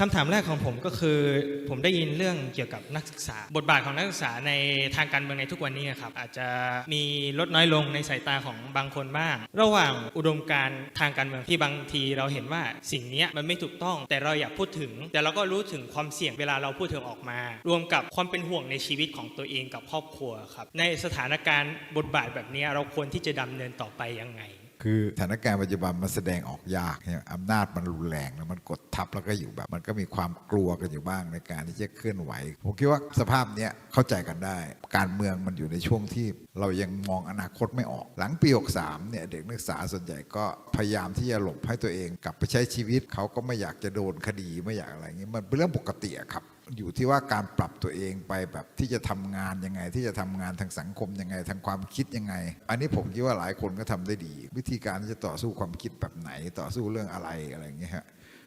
คำถามแรกของผมก็คือ ผมได้ยินเรื่องเกี่ยวกับนักศึกษา บทบาทของนักศึกษาในทางการเมืองในทุกวันนี้ครับอาจจะมีลดน้อยลงในสายตาของบางคนบ้าง ระหว่างอุดมการณ์ทางการเมืองที่บางทีเราเห็นว่าสิ่งนี้มันไม่ถูกต้อง แต่เราอยากพูดถึง แต่เราก็รู้ถึงความเสี่ยงเวลาเราพูดถึงออกมา รวมกับความเป็นห่วงในชีวิตของตัวเองกับครอบครัวครับในสถานการณ์บทบาทแบบนี้เราควรที่จะดำเนินต่อไปยังไง คือสถานการณ์ปัจจุบันมันแสดงออกยากอำนาจมันรุนแรงแล้วมันกดทับแล้วก็อยู่แบบ มันก็มีความกลัวกันอยู่บ้างในการที่จะเคลื่อนไหว ผมคิดว่าสภาพเนี้ยเข้าใจกันได้ การเมืองมันอยู่ในช่วงที่เรายังมองอนาคตไม่ออก หลังปี63เนี่ยเด็กนักศึกษาส่วนใหญ่ก็พยายามที่จะหลบให้ตัวเองกลับไปใช้ชีวิตเขาก็ไม่อยากจะโดนคดีไม่อยากอะไรอย่างนี้มันเป็นเรื่องปกติครับ อยู่ที่ว่าการปรับตัวเองไปแบบที่จะทำงานยังไง ที่จะทำงานทางสังคมยังไง ทางความคิดยังไง อันนี้ผมคิดว่าหลายคนก็ทำได้ดี วิธีการที่จะต่อสู้ความคิดแบบไหนต่อสู้เรื่องอะไรอะไรอย่างเงี้ยฮะ